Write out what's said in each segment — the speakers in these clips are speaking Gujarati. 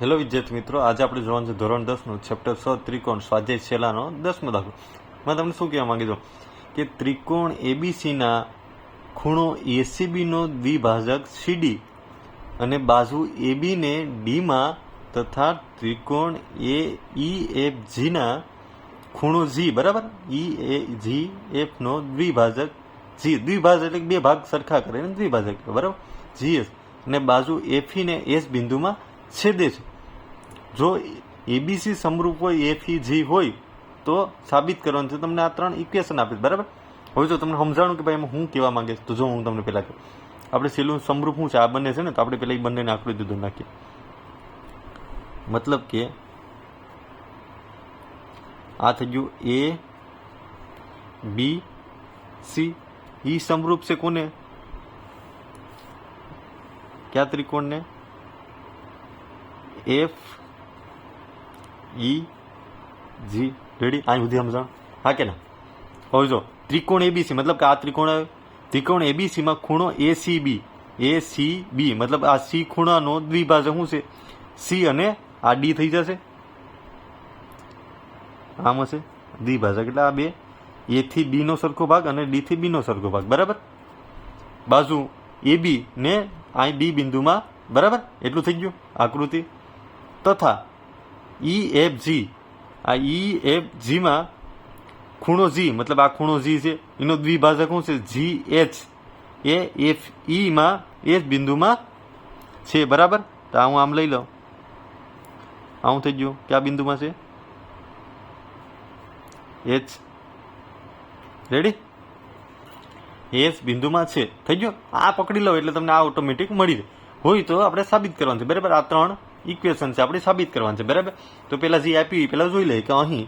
હેલો વિદ્યાર્થી મિત્રો, આજે આપણે જોવાનું છે ધોરણ દસનું ચેપ્ટર છ, ત્રિકોણ. સ્વાધ્યાય છેલ્લાનો દસમો દાખલો. મેં તમને શું કહેવા માંગી છું? કે ત્રિકોણ એબીસીના ખૂણો એસીબીનો દ્વિભાજક સીડી અને બાજુ એબીને ડીમાં તથા ત્રિકોણ એ ઈ એફ જીના ખૂણો જી બરાબર? ઈ એ જી એફનો દ્વિભાજક જી દ્વિભાજક એટલે બે ભાગ સરખા કરે ને દ્વિભાજક, બરાબર? બરાબર જીએસ અને બાજુ એફીને એસ બિંદુમાં છેદે છે. જો એબીસી સમરૂપ હોય એફ ઈ જી હોય, તો સાબિત કરવાનું છે. તમને આ ત્રણ ઇક્વેશન આપીશ બરાબર? હવે જો તમને સમજાણું કે ભાઈ એમાં હું કહેવા માંગે તો જો હું તમને પહેલાં કહું. આપણે સેલું સમરૂપ શું છે? આ બંને છે ને, તો આપણે પહેલાં એ બંનેને આકૃતિ દીધું નાખીએ. મતલબ કે આ થઈ ગયું એ બી સી ઈ સમરૂપ છે કોને? કયા ત્રિકોણને? એફ ઈ જી રેડી. અહીં સુધી સમજણ હા કે ના? હવે જો, ત્રિકોણ એબીસી મતલબ કે આ ત્રિકોણ. ત્રિકોણ એબીસીમાં ખૂણો A C B A C B મતલબ આ સી ખૂણાનો દ્વિભાજક શું છે? સી અને આ ડી થઈ જશે. આમ હશે. દ્વિભાજક એટલે આ બે. એ થી બી સરખો ભાગ અને ડી થી બી સરખો ભાગ. બરાબર? બાજુ એ બી ને અહીં ડી બિંદુમાં, બરાબર? એટલું થઈ ગયું આકૃતિ. તથા ઈ એફ જી આ ઈ એફ જીમાં ખૂણો જી મતલબ આ ખૂણો જી છે. એનો દ્વિભાજક શું છે? G H. એ એફ ઈમાં એચ બિંદુમાં છે, બરાબર? તો હું આમ લઈ લઉં. આવું થઈ ગયું. કયા બિંદુમાં છે? એચ. રેડી એસ બિંદુમાં છે. થઈ ગયો? આ પકડી લો એટલે તમને આ ઓટોમેટિક મળી રહે હોય તો આપણે સાબિત કરવાનું છે. બરાબર? આ ત્રણ ઇક્વેશન છે, આપણે સાબિત કરવાનું છે, બરાબર? તો પહેલાં જે આપ્યું એ પહેલાં જોઈ લઈએ કે અહીં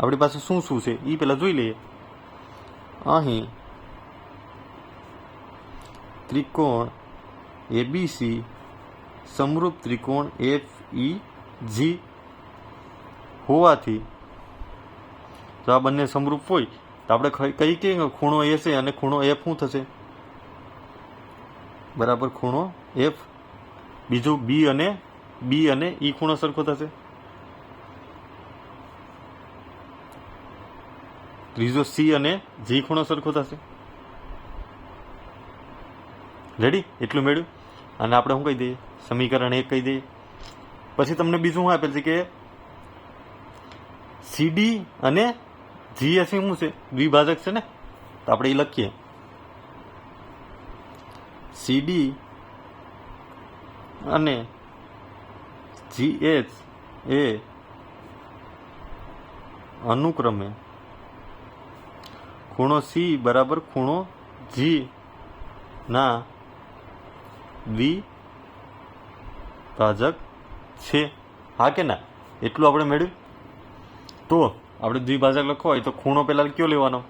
આપણી પાસે શું શું છે એ પહેલાં જોઈ લઈએ. અહીં ત્રિકોણ એબીસી સમરૂપ ત્રિકોણ એફ ઈ જી હોવાથી જો આ બંને સમરૂપ હોય, તો આપણે કઈ કઈ ખૂણો એ છે અને ખૂણો એફ શું થશે? બરાબર, ખૂણો એફ બીજું બી અને બી અને ઈ ખૂણો સરખો થશે. ત્રીજો સી અને જી ખૂણો સરખો થશે. રેડી એટલું મેળવ્યું અને આપણે શું કહી દઈએ? સમીકરણ એક કહી દઈએ. પછી તમને બીજું શું આપેલ છે કે સીડી અને જીએસી શું છે? દ્વિભાજક છે ને? તો આપણે એ લખીએ. સીડી અને જીએચ એ અનુક્રમે ખૂણો સી બરાબર ખૂણો જી ના દ્વિભાજક છે. હા કે ના? એટલું આપણે મેળવ્યું? તો આપણે દ્વિભાજક લખવો હોય તો ખૂણો પહેલાં કયો લેવાનો?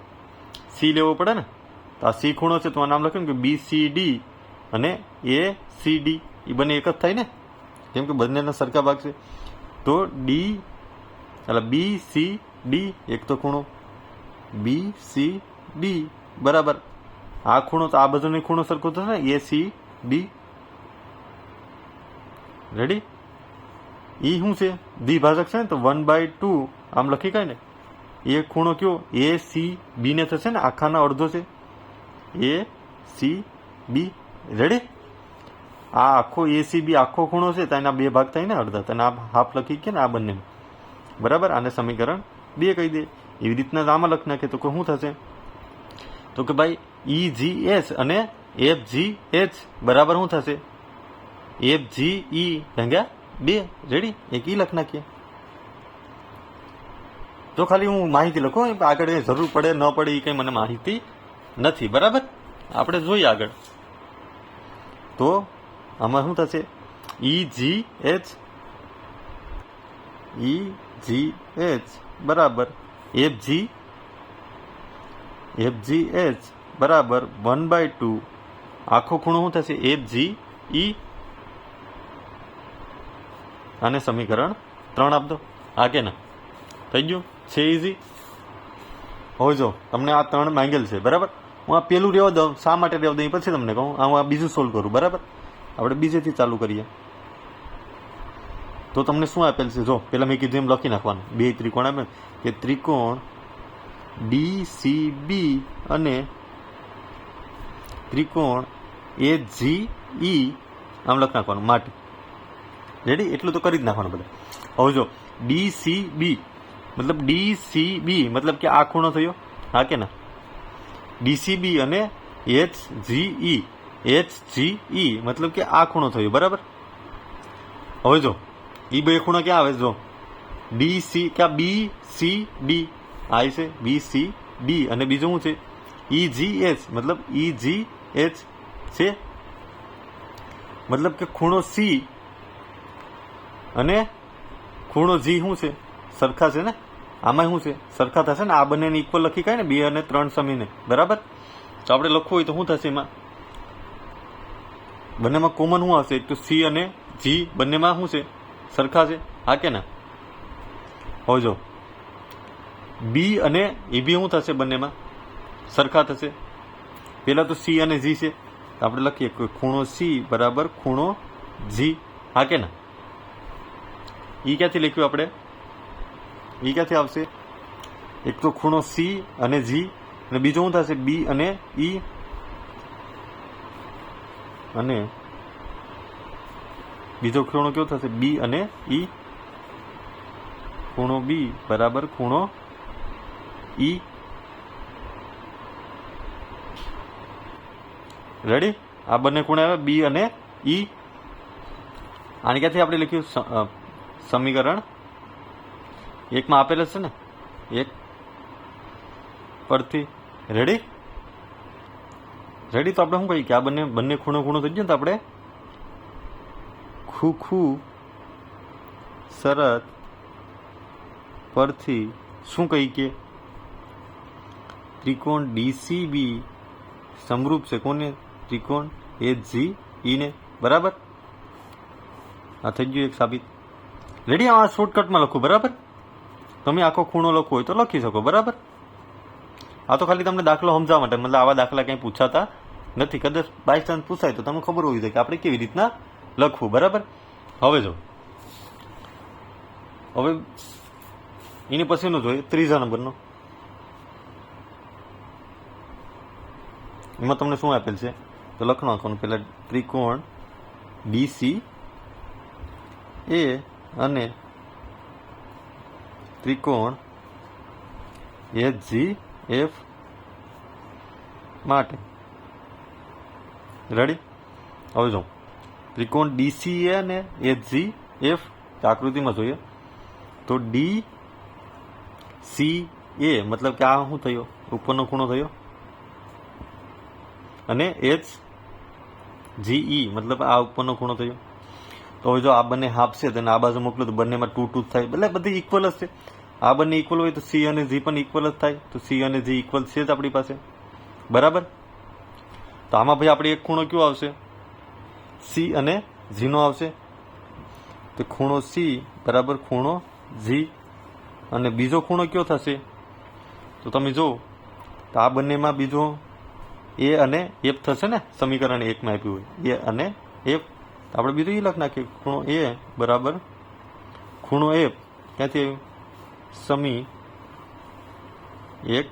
સી લેવો પડે ને? તો આ સી ખૂણો છે તો નામ લખ્યું ને કે બી સી ડી અને એ સી ડી એ બંને એક જ થાય ને? કેમ કે બંનેના સરખા ભાગ છે. તો ડી એટલે બી સી ડી એક તો ખૂણો. બી સી ડી બરાબર. આ ખૂણો તો આ બાજુનો ખૂણો સરખો થશે ને? એ સી ડી રેડી એ શું છે? દ્વિભાજક છે ને? તો વન બાય ટુ આમ લખી કાંઈ ને એ ખૂણો કયો? એ સી બી ને થશે ને? આખાના અડધો છે. એ સી બી રેડી આ આખો એસીબી આખો ખૂણો છે, તો એના બે ભાગ થાય અડધા. તને આ હાફ લખી કે ને આ બંને બરાબર? આને સમીકરણ બે કહી દે. એવી રીતના આમાં લખી નાખે તો કે શું થશે? તો કે ભાઈ ઈ જી એચ અને એફ જી એચ બરાબર શું થશે? એફ જી ઈ ભેગા બે. રેડી એક ઈ લખ નાખીએ. તો ખાલી હું માહિતી લખું આગળ જરૂર પડે, ન પડે, એ કંઈ મને માહિતી નથી. બરાબર? આપણે જોઈએ આગળ. તો આમાં શું થશે? E G H E G H બરાબર. F G F G H બરાબર. વન બાય ટુ આખો ખૂણો શું થશે? એફ જી ઈ આને સમીકરણ ત્રણ આપજો. આ કે ના? થઈ ગયું? છે ઇઝી હવે જો, તમને આ ત્રણ માંગેલ છે, બરાબર? હું આ પેલું રહેવા દઉં, શા માટે રહેવા દઉં પછી તમને કહું. હું આ બીજું સોલ્વ કરું, બરાબર? આપણે બીજેથી ચાલુ કરીએ. તો તમને શું આપેલ છે? જો પહેલાં મેં કીધું એમ લખી નાખવાનું. બે ત્રિકોણ આપે કે ત્રિકોણ ડી સી બી અને ત્રિકોણ એ જી ઈ આમ લખી નાખવાનું માટે. રેડી એટલું તો કરી જ નાખવાનું બધા. હવે જો ડી સી બી મતલબ ડી સી બી મતલબ કે આ ખૂણો થયો. હા કે ના? ડીસીબી અને એચ જી ઈ એચ જી ઈ મતલબ કે આ ખૂણો થયો, બરાબર? હવે જો, ઈ બે ખૂણો ક્યાં આવે જો ડી સી ક્યાં બી સી ડી આય છે બી સી ડી અને બીજું શું છે? ઈ જી એચ મતલબ ઈ જી એચ છે. મતલબ કે ખૂણો સી અને ખૂણો જી શું છે? સરખા છે ને? આમાં શું છે? સરખા થશે ને? આ બંનેને ઇક્વલ લખી કાંઈ ને? બે અને ત્રણ સમીને, બરાબર? તો આપણે લખવું હોય તો શું થશે એમાં? બંનેમાં કોમન શું આવશે? એક તો સી અને જી બંનેમાં શું છે? સરખા છે? હા કે ના? હવે જો. બી અને એ બી શું થશે બંનેમાં? સરખા થશે. પહેલાં તો સી અને જી છે. આપણે લખીએ કે ખૂણો સી બરાબર ખૂણો જી. હા કે ના? એ ક્યાંથી લખ્યું આપણે? એ ક્યાંથી આવશે? એક તો ખૂણો સી અને જી. અને બીજો શું થશે? બી અને ઈ. અને બીજો ખૂણો કયો થશે? બી અને ઈ? ખૂણો બી બરાબર ખૂણો ઈ. રેડી આ બંને ખૂણે આવે, બી અને ઈ. આને ક્યાંથી આપણે લખ્યું? સમીકરણ. એકમાં આપેલ હશે ને? એક પરથી. રેડી રેડી તો આપણે શું કહીએ? કે આ બંને બંને ખૂણો ખૂણો થઈ જાય ને તો આપણે ખૂખું શરત પરથી શું કહી કે ત્રિકોણ ડીસીબી સમરૂપ છે. કોને? ત્રિકોણ એ જી ઈને બરાબર? આ થઈ ગયું એક સાબિત. રેડી આ શોર્ટકટમાં લખું. બરાબર? તમે આખો ખૂણો લખો હોય તો લખી શકો. બરાબર? આ તો ખાલી તમને દાખલો સમજાવવા માટે. મતલબ આવા દાખલા ક્યાંય પૂછાતા નથી. કદાચ બાય ચાન્સ પૂછાય તો તમને ખબર હોવી જોઈએ કે આપણે કેવી રીતના લખવું. બરાબર? હવે જો. હવે એની પછીનું જોઈએ, ત્રીજા નંબરનો. એમાં તમને શું આપેલ છે? તો લખી નાખવાનું પહેલાં ત્રિકોણ બીસી એ અને ત્રિકોણ એચ જી એફ માટે. રેડી હવે જો ત્રિકોણ ડીસી એ અને એચ જી એફ આકૃતિમાં જોઈએ. તો ડી સી એ મતલબ કે આ શું થયો? ઉપરનો ખૂણો થયો. અને એચ જીઈ મતલબ આ ઉપરનો ખૂણો થયો. તો હવે જો આ બંને હાફ છે, તો આ બાજુ મોકલો તો બંનેમાં ટુ ટુ થાય. એટલે બધી ઇક્વલ જ છે. આ બંને ઇક્વલ હોય તો સી અને જી પણ ઇક્વલ જ થાય. તો સી અને જી ઇક્વલ છે જ આપણી પાસે. બરાબર? તો આમાં ભાઈ આપણે એક ખૂણો કયો આવશે? સી અને ઝીનો આવશે. તો ખૂણો સી બરાબર ખૂણો જી અને બીજો ખૂણો કયો થશે? તો તમે જો તો આ બંનેમાં બીજો એ અને એફ થશે ને? સમીકરણ એકમાં આપ્યું હોય. એ અને એફ આપણે બીજું એ લખ નાખીએ. ખૂણો એ બરાબર ખૂણો એફ ક્યાંથી આવ્યું? સમી એક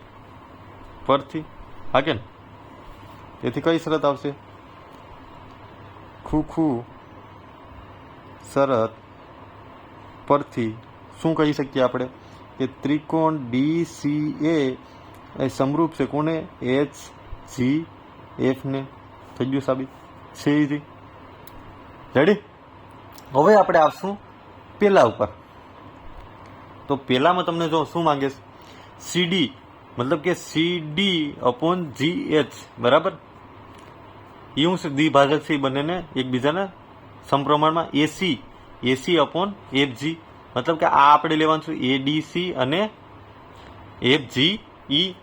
પરથી, હા કે તેથી કઈ શરત આવશે? ખુ ખુ શરત પરથી શું કહી શકીએ આપણે? કે ત્રિકોણ ડી સી એ સમરૂપ છે કોને? એચ જી એફ ને. થઈ ગયું સાબિત? છે રેડી હવે આપણે આવશું પેલા ઉપર. તો પહેલામાં તમને જો શું માંગે સીડી મતલબ કે સીડી અપોન જી એચ બરાબર? એ હું છે દ્વિભાજક છે એ બંનેને એકબીજાના સમપ્રમાણમાં એસી એસી અપોન એફ જી મતલબ કે આ આપણે લેવાનું છે એડીસી અને એફ જી ઈ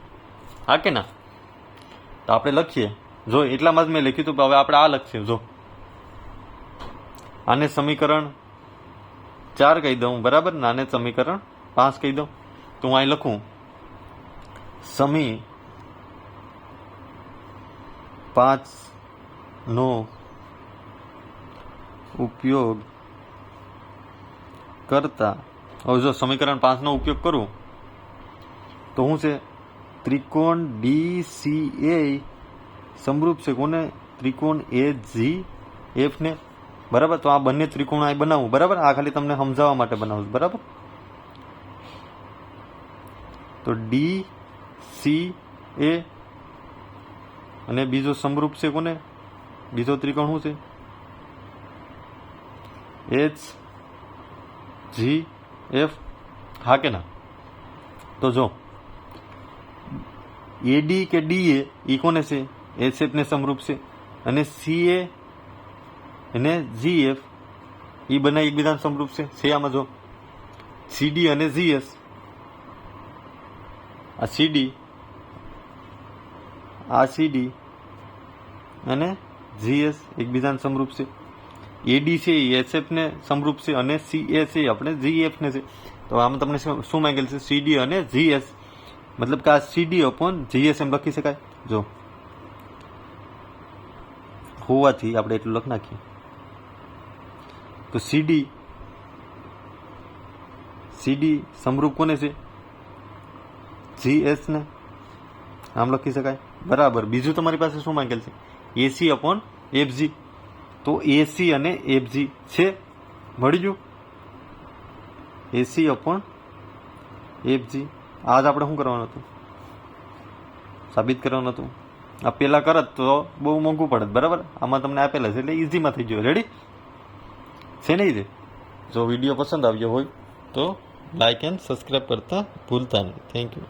હા કે ના? તો આપણે લખીએ. જો એટલામાં જ મેં લખ્યું હતું હવે આપણે આ લખીએ. જો આને સમીકરણ ચાર કહી દઉં, બરાબર? નાને સમીકરણ પાંચ કહી દઉં. તો હું અહીં લખું, સમી પાંચ નો ઉપયોગ કરતા, હવે જો સમીકરણ પાંચનો ઉપયોગ કરું, તો શું છે, ત્રિકોણ ડી સી એ સમરૂપ છે કોને? ત્રિકોણ એ જી એફ ને બરાબર? તો આ બંને ત્રિકોણ અહીં બનાવું, બરાબર? આ ખાલી તમને સમજાવવા માટે બનાવું બરાબર? તો ડી સી એ અને બીજો સમરૂપ છે કોને? બીજો ત્રિકોણ શું છે? એચ જી એફ હા કે ના? તો જો એડી કે ડીએ એ કોને છે? એચ ને સમરૂપ છે. અને સીએ અને જીએફ એ બંને એકબીજાને સમરૂપ છે. છે આમાં જો? સીડી અને જીએસ આ સીડી આ સીડી અને જીએસ એકબીજાને સમરૂપ છે. એડી છે, એ એચએફ ને સમરૂપ છે અને સીએ છે આપણે જીએફ ને છે. તો આમાં તમને શું માંગેલ છે? સીડી અને જીએસ મતલબ કે આ સીડી અપોન જીએસ એમ લખી શકાય? જો. હોવાથી આપણે એટલું લખ નાખીએ. તો સીડી સીડી સમરૂપ કોને છે? જીએસ ને? આમ લખી શકાય? બરાબર. બીજું તમારી પાસે શું માંગેલ છે? એસી અપોન એફજી તો એસી અને એફજી છે? મળી ગયું? એસી અપોન એફજી આજ આપણે શું કરવાનું હતું? સાબિત કરવાનું હતું? આ પહેલાં કરત તો બહુ મોંઘું પડે બરાબર? આમાં તમને આપેલા છે એટલે ઇઝીમાં થઈ ગયું. રેડી છે નહીં છે જો વીડિયો પસંદ આવ્યો હોય તો લાઇક એન્ડ સબસ્ક્રાઈબ કરતા ભૂલતા નહીં. Thank you